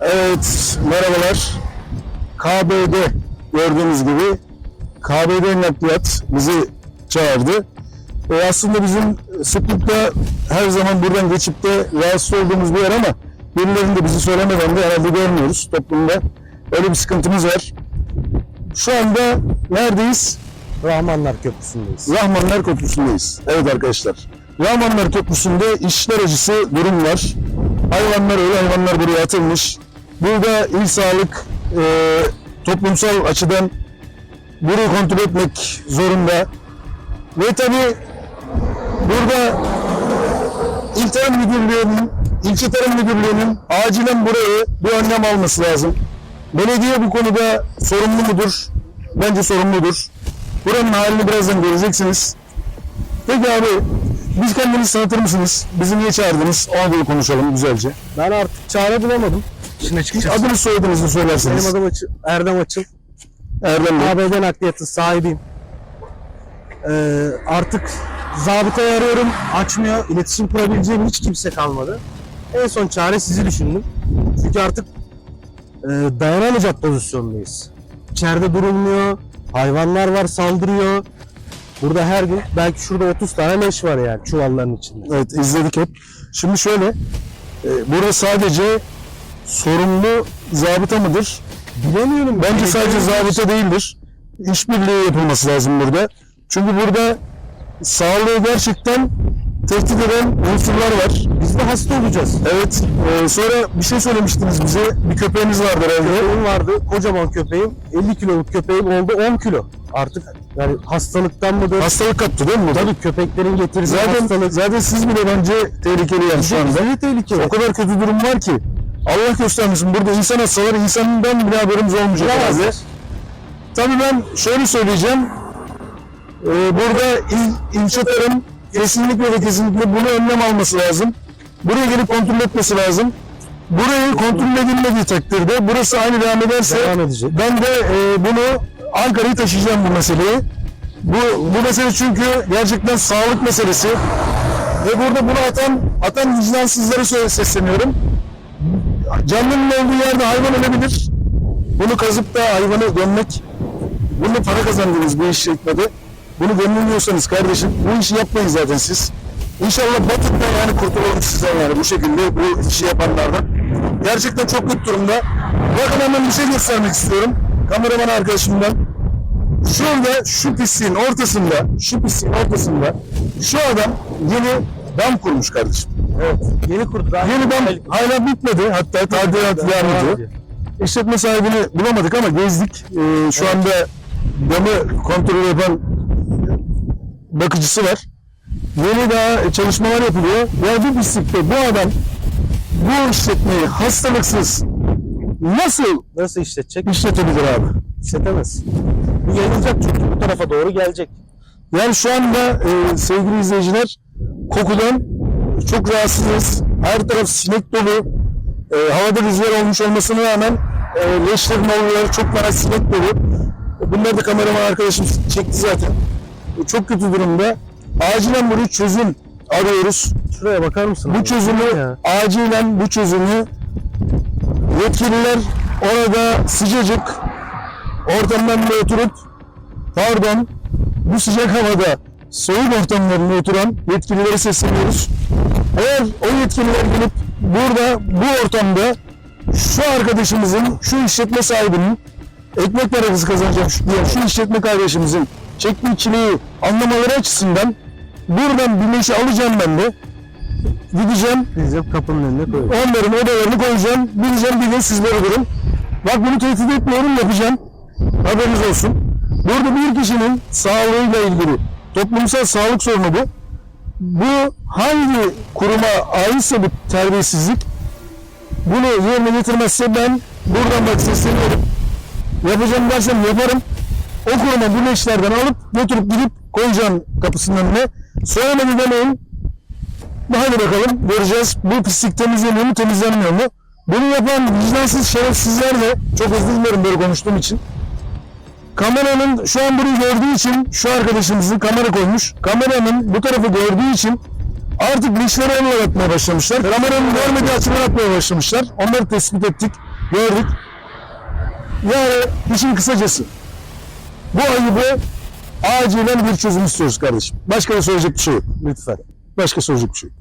Evet, merhabalar. KBD gördüğünüz gibi KBD Nakliyat bizi çağırdı. E aslında bizim sıklıkla her zaman buradan geçip de rahatsız olduğumuz bir yer ama birilerinin de bizi söylemeden de herhalde görmüyoruz toplumda. Öyle bir sıkıntımız var. Şu anda neredeyiz? Rahmanlar Köprüsü'ndeyiz. Rahmanlar Köprüsü'ndeyiz. Evet arkadaşlar. Rahmanlar Köprüsü'nde işler acısı durum var. Hayvanlar öyle hayvanlar buraya atılmış. Burada il sağlık e, toplumsal açıdan burayı kontrol etmek zorunda. Ve tabi burada İl Tarım Müdürlüğü'nün, İlçe Tarım Müdürlüğü'nün acilen burayı bir önlem alması lazım. Belediye bu konuda sorumlu mudur? Bence sorumludur. Buranın halini birazdan göreceksiniz. Peki abi, biz kendinizi tanıtır mısınız? Bizi niye çağırdınız? Ona göre konuşalım güzelce. Ben artık çare bulamadım. İşin açıkçası. Adını soyadınızı Benim söylerseniz. adım Açıl, Erdem Açıl. Erdem Bey. ABD nakliyatın sahibiyim. Ee, artık zabıtayı arıyorum. Açmıyor. İletişim kurabileceğim hiç kimse kalmadı. En son çare sizi düşündüm. Çünkü artık e, dayanamayacak pozisyondayız. İçeride durulmuyor. Hayvanlar var saldırıyor. Burada her gün belki şurada 30 tane leş var yani çuvalların içinde. Evet izledik hep. Şimdi şöyle, e, burada sadece sorumlu zabıta mıdır? Bilemiyorum. Bence sadece zabıta değildir. İşbirliği yapılması lazım burada. Çünkü burada sağlığı gerçekten tehdit eden unsurlar var. Biz de hasta olacağız. Evet, e, sonra bir şey söylemiştiniz bize. Bir köpeğiniz vardı herhalde. Köpeğim vardı, kocaman köpeğim. 50 kiloluk köpeğim oldu 10 kilo. Artık yani hastalıktan mıdır? Hastalık kaptı değil mi? Tabii köpeklerin getirdiği Zaten, hastalık. zaten siz bile bence tehlikeli yani şu anda. Bize tehlikeli. O kadar kötü durum var ki. Allah göstermesin. Burada insan hastaları insandan bile haberimiz olmayacak Bilemezler. herhalde. Tabii ben şöyle söyleyeceğim. Ee, burada il, ilçe tarım kesinlikle ve kesinlikle bunu önlem alması lazım. Buraya gelip kontrol etmesi lazım. Burayı kontrol edilmediği takdirde burası aynı devam ederse Devam edecek. ben de e, bunu Ankara'yı taşıyacağım bu meseleyi. Bu, bu mesele çünkü gerçekten sağlık meselesi. Ve burada bunu atan, atan vicdansızlara söyle sesleniyorum. Canlının olduğu yerde hayvan ölebilir. Bunu kazıp da hayvanı gömmek, bunu para kazandınız bu iş şeklinde. Bunu gönüllüyorsanız kardeşim bu işi yapmayın zaten siz. İnşallah batıp da yani kurtulalım sizden yani bu şekilde bu işi yapanlardan. Gerçekten çok kötü durumda. Bakın hemen bir şey göstermek istiyorum. Kameraman arkadaşımdan. Şurada şu pisliğin ortasında, şu pisliğin ortasında şu adam yeni dam kurmuş kardeşim. Evet. Yeni kurdu. Daha Yeni dam hala bitmedi. Hatta tadilat devam ediyor. İşletme sahibini bulamadık ama gezdik. Ee, şu anda damı kontrol yapan bakıcısı var. Yeni daha çalışmalar yapılıyor. Ya bu pislikte bu adam bu işletmeyi hastalıksız nasıl Nasıl işletecek? işletebilir abi? İşletemez. Bu yayılacak çünkü bu tarafa doğru gelecek. Yani şu anda e, sevgili izleyiciler kokudan çok rahatsızız. Her taraf sinek dolu. E, havada rüzgar olmuş olmasına rağmen e, leşlerin olduğu çok fena sinek dolu. Bunları da kameraman arkadaşım çekti zaten. E, çok kötü durumda. Acilen bunu çözüm arıyoruz. Şuraya bakar mısın? Bu abi? çözümü Ya. acilen bu çözümü yetkililer orada sıcacık ortamdan bile oturup pardon bu sıcak havada soğuk ortamlarında oturan yetkililere sesleniyoruz. Eğer o yetkililer gelip burada bu ortamda şu arkadaşımızın, şu işletme sahibinin ekmek parası kazanacak şu, diyen şu işletme kardeşimizin çektiği çileyi anlamaları açısından buradan bir neşe alacağım ben de. Gideceğim, de kapının önüne koyuyoruz. onların odalarını koyacağım. Bileceğim bir gün sizlere durun. Bak bunu tehdit etmiyorum yapacağım. Haberiniz olsun. Burada bir kişinin sağlığıyla ilgili toplumsal sağlık sorunu bu. Bu hangi kuruma aitse bu terbiyesizlik bunu yerine getirmezse ben buradan bak sesleniyorum. Yapacağım dersem yaparım. O kuruma bu leşlerden alıp götürüp gidip koyacağım kapısının önüne. Söylemedi demeyin. Hadi bakalım göreceğiz. Bu pislik temizleniyor mu temizlenmiyor mu? Bunu yapan vicdansız şerefsizler de çok özür dilerim böyle konuştuğum için. Kameranın şu an bunu gördüğü için şu arkadaşımızın kamera koymuş. Kameranın bu tarafı gördüğü için Artık linçleri onunla yapmaya başlamışlar. Kameranın görmediği açıdan atmaya başlamışlar. Onları tespit ettik, gördük. Yani işin kısacası bu ayıbı acilen bir çözüm istiyoruz kardeşim. Başka da söyleyecek bir şey yok. Lütfen. Başka söyleyecek bir şey yok.